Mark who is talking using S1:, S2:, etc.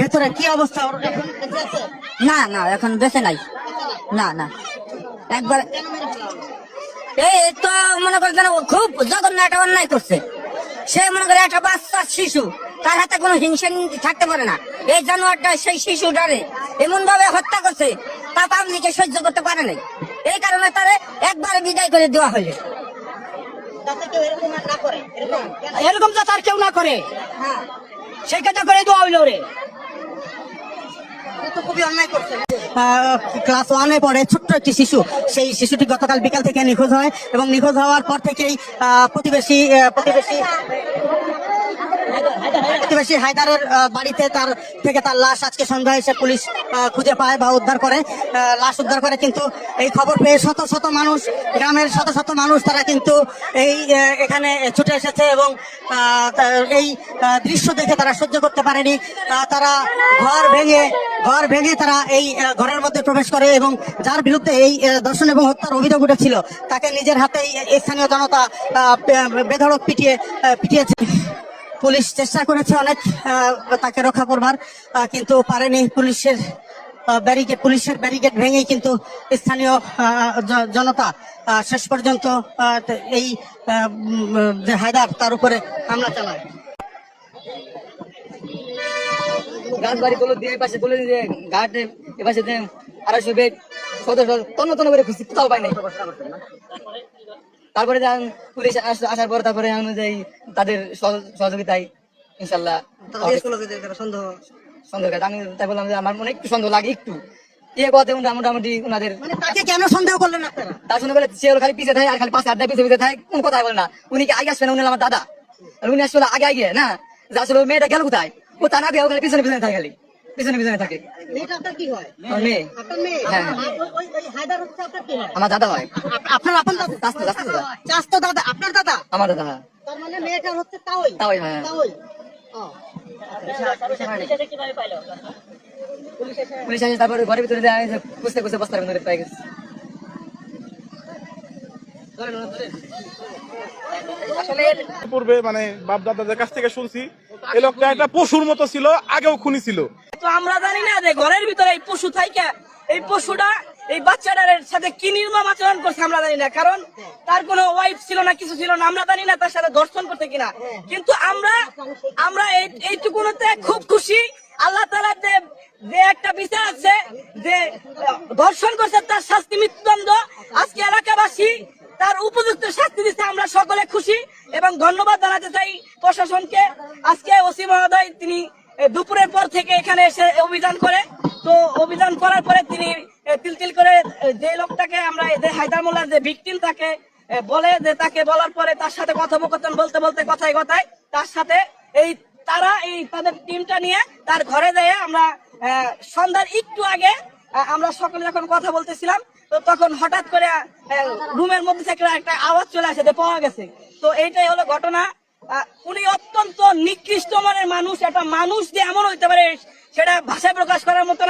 S1: ভেতরে কি অবস্থা?
S2: না না এখন বেঁচে নাই। না না। একবার এই তো মনে করে যেন খুব জঘন্য একটা অন্যায় করছে। সে মনে করে একটা বাচ্চা শিশু তার হাতে কোনো হিংসা থাকতে পারে না। এই জানোয়ারটা সেই শিশুটারে এমন ভাবে হত্যা করছে তা পাবলিকে সহ্য করতে পারে নাই। এই কারণে তারে একবারে বিদায় করে দেওয়া হলো।
S1: এরকম
S3: যাতে আর কেউ না করে।
S1: হ্যাঁ,
S3: সেই কাজটা করে দেওয়া হইল রে
S1: ক্লাস ওয়ানে পড়ে ছোট্ট একটি শিশু। সেই শিশুটি গতকাল বিকাল থেকে নিখোঁজ হয় এবং নিখোঁজ হওয়ার পর থেকেই আহ, প্রতিবেশী প্রতিবেশী প্রতিবেশী হায়দারের বাড়িতে তার থেকে তার লাশ আজকে সন্ধ্যায় এসে পুলিশ খুঁজে পায় বা উদ্ধার করে। লাশ উদ্ধার করে কিন্তু এই খবর পেয়ে শত শত মানুষ, গ্রামের শত শত মানুষ তারা কিন্তু এই এখানে ছুটে এসেছে এবং এই দৃশ্য দেখে তারা সহ্য করতে পারেনি। তারা ঘর ভেঙে ঘর ভেঙে তারা এই ঘরের মধ্যে প্রবেশ করে এবং যার বিরুদ্ধে এই ধর্ষণ এবং হত্যার অভিযোগ উঠেছিল, তাকে নিজের এই স্থানীয় জনতা বেধড়ক পিটিয়ে পিটিয়েছে। পুলিশ চেষ্টা করেছে অনেক তাকে রক্ষা করবার কিন্তু পারেনি পুলিশের ব্যারিকেড পুলিশের ব্যারিকেড ভেঙেই কিন্তু স্থানীয় জনতা শেষ পর্যন্ত এই যে হায়দার, তার উপরে হামলা চালায়।
S4: গাছ বাড়ি গুলো দিয়ে পাশে বলে দিয়ে ঘাটে এপাশে দিয়ে আড়াইশো বেড সদস্য তন্ন তন্ন করে কোথাও পাই নাই। তারপরে যান পুলিশ আসার পর তারপরে অনুযায়ী তাদের সহ- সহযোগিতায় ইনশাল্লাহ
S1: সন্দেহ
S4: সন্দেহ আমি তাই বললাম যে আমার মনে একটু সন্দেহ লাগে একটু। ইয়ে কথা মোটামুটি ওনাদের
S1: মানে তাকে কেন সন্দেহ করলেন আপনারা?
S4: তার সঙ্গে বলে সে খালি পিছিয়ে থাকে আর খালি পাশে আড্ডা পিছিয়ে পিছিয়ে থাকে কোন কথা বলে না। উনি কি আগে আসবে না? উনি আমার দাদা। আর উনি আসলে আগে আগে না? আসলে মেয়েটা গেল কোথায়? ও তা না দিয়ে ও খালি পিছনে পিছনে থাকে খালি। পিছনে পিছনে থাকে।
S1: মেয়েটা আপনার কি হয়?
S4: আমার মেয়ে।
S1: আপনার মেয়ে?
S4: হ্যাঁ।
S1: ওই- ওই- ওই হায়দার হচ্ছে আপনার কি হয়?
S4: আমার দাদা হয়।
S1: আপ- আপনার আপন দাদা?
S4: চাস্তো, চাস্তো দাদা।
S1: চাস্তো দাদা আপনার দাদা?
S4: আমার দাদা হ্যাঁ।
S1: তার মানে মেয়েটা হচ্ছে তাওই
S4: তাওই, হ্যাঁ।
S1: তাওই
S4: পুলিশ তারপরে ঘরের ভিতরে খুঁজতে খুঁজতে বস্তার ভিতরে পেয়ে গেছে।
S5: পূর্বে মানে বাপ দাদাদের কাছ থেকে শুনছি এই লোকটা একটা পশুর মতো ছিল আগেও খুনি ছিল।
S3: তো আমরা জানি না যে ঘরের ভিতরে এই পশু থাইকা এই পশুটা এই বাচ্চাটার সাথে কি নির্মম আচরণ করছে আমরা জানি না। কারণ তার কোনো ওয়াইফ ছিল না, কিছু ছিল না, আমরা জানি না তার সাথে দর্শন করতে কিনা। কিন্তু আমরা আমরা এই, এইটুকুনতে খুব খুশি। আল্লাহ তালার যে যে একটা বিচার আছে যে ধর্ষণ করছে তার শাস্তি মৃত্যুদণ্ড। আজকে এলাকাবাসী তার উপযুক্ত শাস্তি দিচ্ছে আমরা সকলে খুশি এবং ধন্যবাদ জানাতে চাই প্রশাসনকে। আজকে ওসি মহোদয় তিনি দুপুরের পর থেকে এখানে এসে অভিযান করে। তো অভিযান করার পরে তিনি তিল তিল করে যে লোকটাকে আমরা হায়দার মোল্লার যে ভিকটিম তাকে বলে যে তাকে বলার পরে তার সাথে কথোপকথন, বলতে বলতে কথায় কথায় তার সাথে এই তারা, এই তাদের টিমটা নিয়ে তার ঘরে যেয়ে আমরা সন্ধ্যার একটু আগে আমরা সকলে যখন কথা বলতেছিলাম, তো তখন হঠাৎ করে রুমের মধ্যে থেকে একটা আওয়াজ চলে আসে যে পাওয়া গেছে। তো এইটাই হলো ঘটনা। উনি অত্যন্ত নিকৃষ্ট মানের মানুষ, একটা মানুষ যে এমন হইতে পারে সেটা ভাষায় প্রকাশ করার মতো